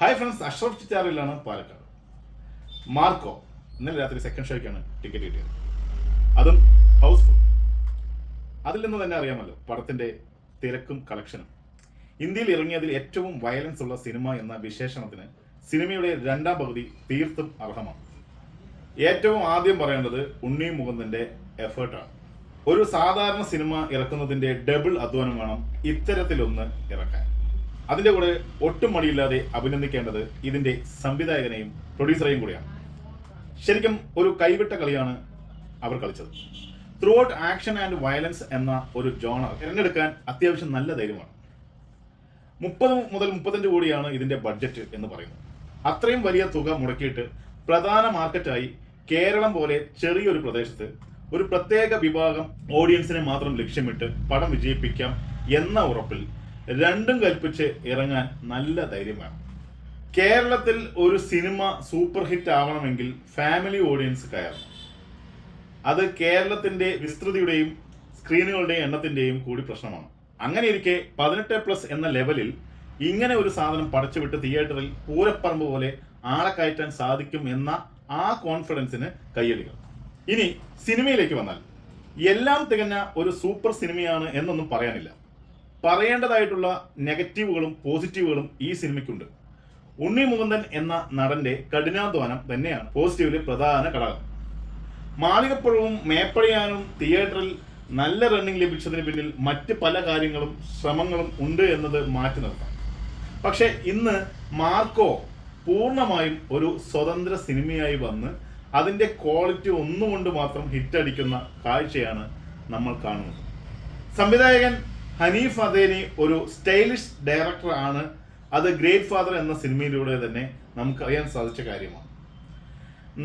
Hi friends Ashraf ചിറ്റാറിലാണ് പാലക്കാട്. മാർക്കോ ഇന്നലെ രാത്രി സെക്കൻഡ് ഷോയ്ക്കാണ് ടിക്കറ്റ് കിട്ടിയത്. അതും ഹൗസ്ഫുൾ അതിൽ നിന്ന് തന്നെ അറിയാമല്ലോ പടത്തിന്റെ തിരക്കും കളക്ഷനും ഇന്ത്യയിൽ ഇറങ്ങിയതിൽ ഏറ്റവും വയലൻസ് ഉള്ള സിനിമ എന്ന വിശേഷണത്തിന് സിനിമയുടെ രണ്ടാം പകുതി തീർത്തും അർഹമാണ്. ഏറ്റവും ആദ്യം പറയേണ്ടത് ഉണ്ണി മുകുന്ദന്റെ എഫേർട്ടാണ് ഒരു സാധാരണ സിനിമ ഇറക്കുന്നതിന്റെ ഡബിൾ അധ്വാനം വേണം ഇത്തരത്തിലൊന്ന് ഇറക്കാൻ. അതിന്റെ കൂടെ ഒട്ടും മടിയില്ലാതെ അഭിനന്ദിക്കേണ്ടത് ഇതിന്റെ സംവിധായകനെയും പ്രൊഡ്യൂസറെയും കൂടിയാണ്. ശരിക്കും ഒരു കൈവിട്ട കളിയാണ് അവർ കളിച്ചത്. Throughout action and violence എന്ന ഒരു ജോണർ തിരഞ്ഞെടുക്കാൻ അത്യാവശ്യം നല്ല ധൈര്യമാണ്. മുപ്പത് മുതൽ മുപ്പത്തഞ്ച് കോടിയാണ് ഇതിന്റെ ബഡ്ജറ്റ് എന്ന് പറയുന്നത്. അത്രയും വലിയ തുക മുടക്കിയിട്ട് പ്രധാന മാർക്കറ്റായി കേരളം പോലെ ചെറിയൊരു പ്രദേശത്ത് ഒരു പ്രത്യേക വിഭാഗം ഓഡിയൻസിനെ മാത്രം ലക്ഷ്യമിട്ട് പടം വിജയിപ്പിക്കാം എന്ന ഉറപ്പിൽ രണ്ടും കൽപ്പിച്ച് ഇറങ്ങാൻ നല്ല ധൈര്യം വേണം. കേരളത്തിൽ ഒരു സിനിമ സൂപ്പർ ഹിറ്റ് ആവണമെങ്കിൽ ഫാമിലി ഓഡിയൻസ് കയറണം. അത് കേരളത്തിന്റെ വിസ്തൃതിയുടെയും സ്ക്രീനുകളുടെയും എണ്ണത്തിന്റെയും കൂടി പ്രശ്നമാണ്. അങ്ങനെ ഇരിക്കെ പതിനെട്ട് പ്ലസ് എന്ന ലെവലിൽ ഇങ്ങനെ ഒരു സാധനം പടച്ചുവിട്ട് തിയേറ്ററിൽ പൂരപ്പറമ്പ് പോലെ ആളെ കയറ്റാൻ സാധിക്കും എന്ന ആ കോൺഫിഡൻസിന് കയ്യടികൾ ഇനി സിനിമയിലേക്ക് വന്നാൽ എല്ലാം തികഞ്ഞ ഒരു സൂപ്പർ സിനിമയാണ് എന്നൊന്നും പറയാനില്ല. പറയേണ്ടതായിട്ടുള്ള നെഗറ്റീവുകളും പോസിറ്റീവുകളും ഈ സിനിമയ്ക്കുണ്ട്. ഉണ്ണി മുകുന്ദൻ എന്ന നടന്റെ കഠിനാധ്വാനം തന്നെയാണ് പോസിറ്റീവിലെ പ്രധാന ഘടകം. മാളികപ്പുഴവും മേപ്പടിയാനും തിയേറ്ററിൽ നല്ല റണ്ണിംഗ് ലഭിച്ചതിന് പിന്നിൽ മറ്റ് പല കാര്യങ്ങളും ശ്രമങ്ങളും ഉണ്ട് എന്നത് മാറ്റി നിർത്താം. പക്ഷേ ഇന്ന് മാർക്കോ പൂർണമായും ഒരു സ്വതന്ത്ര സിനിമയായി വന്ന് അതിന്റെ ക്വാളിറ്റി ഒന്നുകൊണ്ട് മാത്രം ഹിറ്റടിക്കുന്ന കാഴ്ചയാണ് നമ്മൾ കാണുന്നത്. സംവിധായകൻ ഹനീഫ് അദേനി ഒരു സ്റ്റൈലിഷ് ഡയറക്ടർ ആണ്. അത് ഗ്രേറ്റ് ഫാദർ എന്ന സിനിമയിലൂടെ തന്നെ നമുക്ക് അറിയാൻ സാധിച്ച കാര്യമാണ്.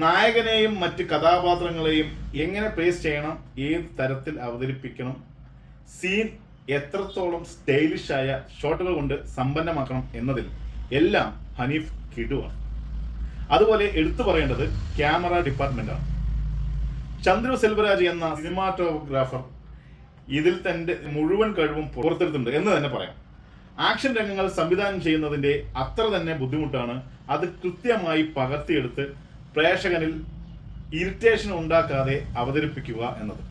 നായകനെയും മറ്റ് കഥാപാത്രങ്ങളെയും എങ്ങനെ പ്ലേസ് ചെയ്യണം ഏത് തരത്തിൽ അവതരിപ്പിക്കണം സീൻ എത്രത്തോളം സ്റ്റൈലിഷ് ആയ ഷോട്ടുകൾ കൊണ്ട് സമ്പന്നമാക്കണം എന്നതിൽ എല്ലാം ഹനീഫ് കിടുവാണ്. അതുപോലെ എടുത്തു പറയേണ്ടത് ക്യാമറ ഡിപ്പാർട്ട്മെന്റാണ് ചന്ദ്രു സെൽവരാജ് എന്ന സിനിമാറ്റോഗ്രാഫർ ഇതിൽ തന്റെ മുഴുവൻ കഴിവും പുറത്തെടുത്തിട്ടുണ്ട് എന്ന് തന്നെ പറയാം. ആക്ഷൻ രംഗങ്ങൾ സംവിധാനം ചെയ്യുന്നതിന്റെ അത്ര തന്നെ ബുദ്ധിമുട്ടാണ്. അത് കൃത്യമായി പകർത്തിയെടുത്ത് പ്രേക്ഷകനിൽ ഇറിറ്റേഷൻ ഉണ്ടാക്കാതെ അവതരിപ്പിക്കുക എന്നത്.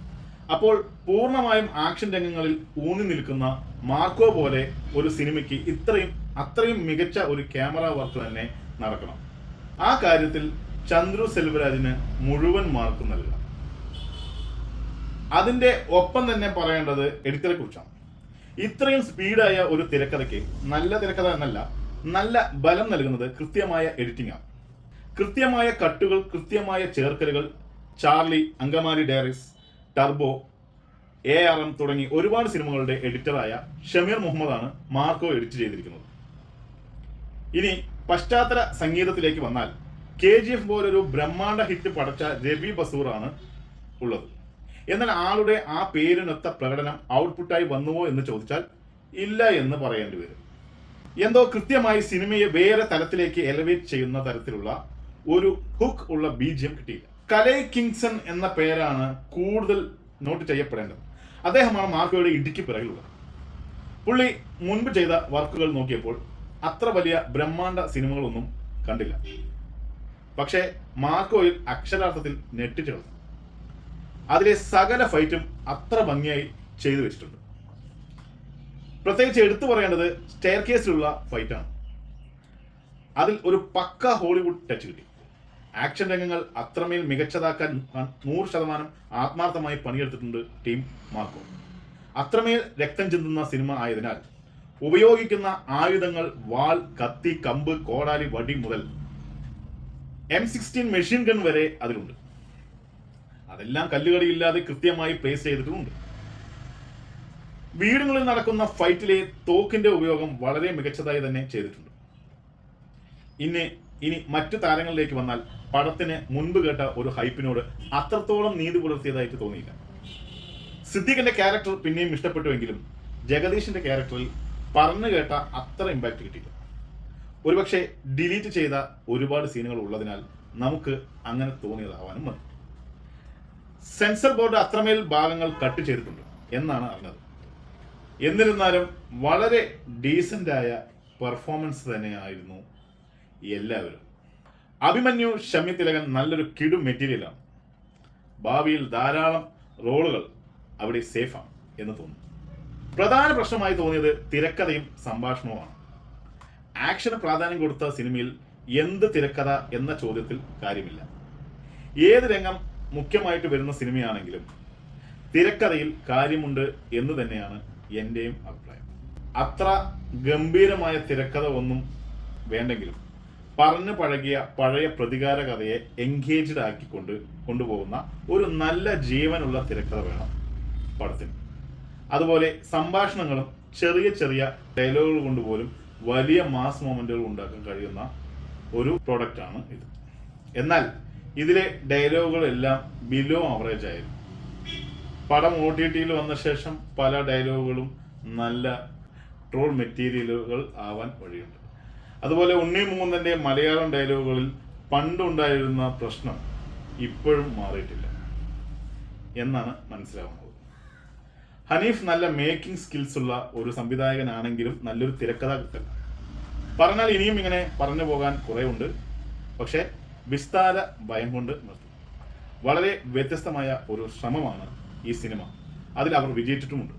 അപ്പോൾ പൂർണമായും ആക്ഷൻ രംഗങ്ങളിൽ ഊന്നി നിൽക്കുന്ന മാർക്കോ പോലെ ഒരു സിനിമയ്ക്ക് ഇത്രയും അത്രയും മികച്ച ഒരു ക്യാമറ വർക്ക് തന്നെ നടക്കണം. ആ കാര്യത്തിൽ ചന്ദ്രു സെൽവരാജിന് മുഴുവൻ മാർക്ക് നൽകാം അതിന്റെ ഒപ്പം തന്നെ പറയേണ്ടത് എഡിറ്ററെ കുറിച്ചാണ്. ഇത്രയും സ്പീഡായ ഒരു തിരക്കഥയ്ക്ക് നല്ല തിരക്കഥ എന്നല്ല നല്ല ബലം നൽകുന്നത് കൃത്യമായ എഡിറ്റിംഗ് ആണ്. കൃത്യമായ കട്ടുകൾ കൃത്യമായ ചേർക്കലുകൾ Charlie Angamaly Diaries Turbo A R M തുടങ്ങി ഒരുപാട് സിനിമകളുടെ എഡിറ്ററായ ഷമീർ മുഹമ്മദാണ് മാർക്കോ എഡിറ്റ് ചെയ്തിരിക്കുന്നത്. ഇനി പശ്ചാത്തല സംഗീതത്തിലേക്ക് വന്നാൽ കെ ജി എഫ് പോലൊരു ബ്രഹ്മാണ്ഡ ഹിറ്റ് പടച്ച രവി ബസൂറാണ് ഉള്ളത്. എന്നാൽ ആളുടെ ആ പേരിനൊത്ത പ്രകടനം ഔട്ട്പുട്ടായി വന്നുവോ എന്ന് ചോദിച്ചാൽ ഇല്ല എന്ന് പറയേണ്ടി വരും. എന്തോ കൃത്യമായി സിനിമയെ വേറെ തലത്തിലേക്ക് എലവേറ്റ് ചെയ്യുന്ന തരത്തിലുള്ള ഒരു ഹുക്ക് ഉള്ള ബീജ്യം കിട്ടിയില്ല. കലൈ കിങ്സൺ എന്ന പേരാണ് കൂടുതൽ നോട്ട് ചെയ്യപ്പെടേണ്ടത്. അദ്ദേഹമാണ് മാർക്കോയുടെ ഇടുക്കി പിറകിലുള്ളത്. പുള്ളി മുൻപ് ചെയ്ത വർക്കുകൾ നോക്കിയപ്പോൾ അത്ര വലിയ ബ്രഹ്മാണ്ട സിനിമകളൊന്നും കണ്ടില്ല. പക്ഷേ മാർക്കോയിൽ അക്ഷരാർത്ഥത്തിൽ ഞെട്ടിച്ചെടുത്തു അതിലെ സകല ഫൈറ്റും അത്ര ഭംഗിയായി ചെയ്തു വെച്ചിട്ടുണ്ട്. പ്രത്യേകിച്ച് എടുത്തു പറയേണ്ടത് സ്റ്റെയർ കേസിലുള്ള ഫൈറ്റാണ്. അതിൽ ഒരു പക്ക ഹോളിവുഡ് ടച്ച് കിട്ടി. ആക്ഷൻ രംഗങ്ങൾ അത്രമേൽ മികച്ചതാക്കാൻ നൂറ് ശതമാനം ആത്മാർത്ഥമായി പണിയെടുത്തിട്ടുണ്ട് ടീം മാർക്കോ. അത്രമേൽ രക്തം ചിന്തുന്ന സിനിമ ആയതിനാൽ ഉപയോഗിക്കുന്ന ആയുധങ്ങൾ വാൾ കത്തി കമ്പ് കോടാലി വടി മുതൽ എം സിക്സ്റ്റീൻ മെഷീൻ ഗൺ വരെ അതിലുണ്ട്. അതെല്ലാം കല്ലുകടിയില്ലാതെ കൃത്യമായി പ്ലേസ് ചെയ്തിട്ടുമുണ്ട്. വീടുകളിൽ നടക്കുന്ന ഫൈറ്റിലെ തോക്കിന്റെ ഉപയോഗം വളരെ മികച്ചതായി തന്നെ ചെയ്തിട്ടുണ്ട്. ഇനി ഇനി മറ്റു താരങ്ങളിലേക്ക് വന്നാൽ പടത്തിന് മുൻപ് കേട്ട ഒരു ഹൈപ്പിനോട് അത്രത്തോളം നീതി പുലർത്തിയതായിട്ട് തോന്നിയില്ല. സിദ്ദീഖിന്റെ ക്യാരക്ടർ പിന്നെയും ഇഷ്ടപ്പെട്ടുവെങ്കിലും ജഗദീഷിന്റെ ക്യാരക്ടറിൽ പറഞ്ഞു കേട്ട അത്ര ഇമ്പാക്ട് കിട്ടിയില്ല. ഒരുപക്ഷെ ഡിലീറ്റ് ചെയ്ത ഒരുപാട് സീനുകൾ ഉള്ളതിനാൽ നമുക്ക് അങ്ങനെ തോന്നിയതാവാനും മതി. സെൻസർ ബോർഡ് അത്രമേൽ ഭാഗങ്ങൾ കട്ട് ചെയ്തിട്ടുണ്ട് എന്നാണ് അറിഞ്ഞത്. എന്നിരുന്നാലും വളരെ ഡീസന്റ് ആയ പെർഫോമൻസ് തന്നെയായിരുന്നു എല്ലാവരും. അഭിമന്യു ഷമി തിലകൻ നല്ലൊരു കിടു മെറ്റീരിയലാണ്. ഭാവിയിൽ ധാരാളം റോളുകൾ അവിടെ സേഫാണ് എന്ന് തോന്നുന്നു. പ്രധാന പ്രശ്നമായി തോന്നിയത് തിരക്കഥയും സംഭാഷണവുമാണ്. ആക്ഷന് പ്രാധാന്യം കൊടുത്ത സിനിമയിൽ എന്ത് തിരക്കഥ എന്ന ചോദ്യത്തിൽ കാര്യമില്ല. ഏത് രംഗം മുഖ്യമായിട്ട് വരുന്ന സിനിമയാണെങ്കിലും തിരക്കഥയിൽ കാര്യമുണ്ട് എന്ന് തന്നെയാണ് എന്റെയും അഭിപ്രായം. അത്ര ഗംഭീരമായ തിരക്കഥ ഒന്നും വേണ്ടെങ്കിലും പറഞ്ഞു പഴകിയ പഴയ പ്രതികാര കഥയെ എൻഗേജ്ഡ് ആക്കിക്കൊണ്ട് കൊണ്ടുപോകുന്ന ഒരു നല്ല ജീവനുള്ള തിരക്കഥ വേണം പടത്തിന്. അതുപോലെ സംഭാഷണങ്ങളും ചെറിയ ചെറിയ ഡയലോഗുകൾ കൊണ്ടുപോലും വലിയ മാസ് മൊമെന്റുകൾ ഉണ്ടാക്കാൻ കഴിയുന്ന ഒരു പ്രോഡക്റ്റ് ആണ് ഇത്. എന്നാൽ ഇതിലെ ഡയലോഗുകളെല്ലാം ബിലോ ആവറേജ് ആയിരുന്നു. പടം ഒ ടി ടിയിൽ വന്ന ശേഷം പല ഡയലോഗുകളും നല്ല ട്രോൾ മെറ്റീരിയലുകൾ ആവാൻ വഴിയുണ്ട്. അതുപോലെ ഉണ്ണി മൂന്നന്റെ മലയാളം ഡയലോഗുകളിൽ പണ്ടുണ്ടായിരുന്ന പ്രശ്നം ഇപ്പോഴും മാറിയിട്ടില്ല എന്നാണ് മനസ്സിലാവുന്നത്. ഹനീഫ് നല്ല മേക്കിംഗ് സ്കിൽസ് ഉള്ള ഒരു സംവിധായകനാണെങ്കിലും നല്ലൊരു തിരക്കഥാകൃത്തല്ല പറഞ്ഞാൽ ഇനിയും ഇങ്ങനെ പറഞ്ഞു പോകാൻ കുറേ ഉണ്ട്. പക്ഷേ വിസ്താര ഭയം കൊണ്ട് നിർത്തും. വളരെ വ്യത്യസ്തമായ ഒരു ശ്രമമാണ് ഈ സിനിമ. അതിൽ അവർ വിജയിച്ചിട്ടുമുണ്ട്.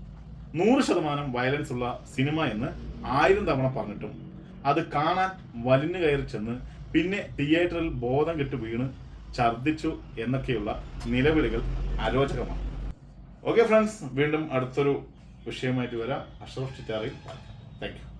നൂറ് ശതമാനം വയലൻസ് ഉള്ള സിനിമ എന്ന് ആയിരം തവണ പറഞ്ഞിട്ടും അത് കാണാൻ വലിഞ്ഞു കയറി ചെന്ന് പിന്നെ തിയേറ്ററിൽ ബോധം കെട്ട് വീണ് ഛർദിച്ചു എന്നൊക്കെയുള്ള നിലവിളികൾ അരോചകമാണ്. ഓക്കെ ഫ്രണ്ട്സ് വീണ്ടും അടുത്തൊരു വിഷയമായിട്ട് വരാം. Ashraf ചിറ്റാറി thank you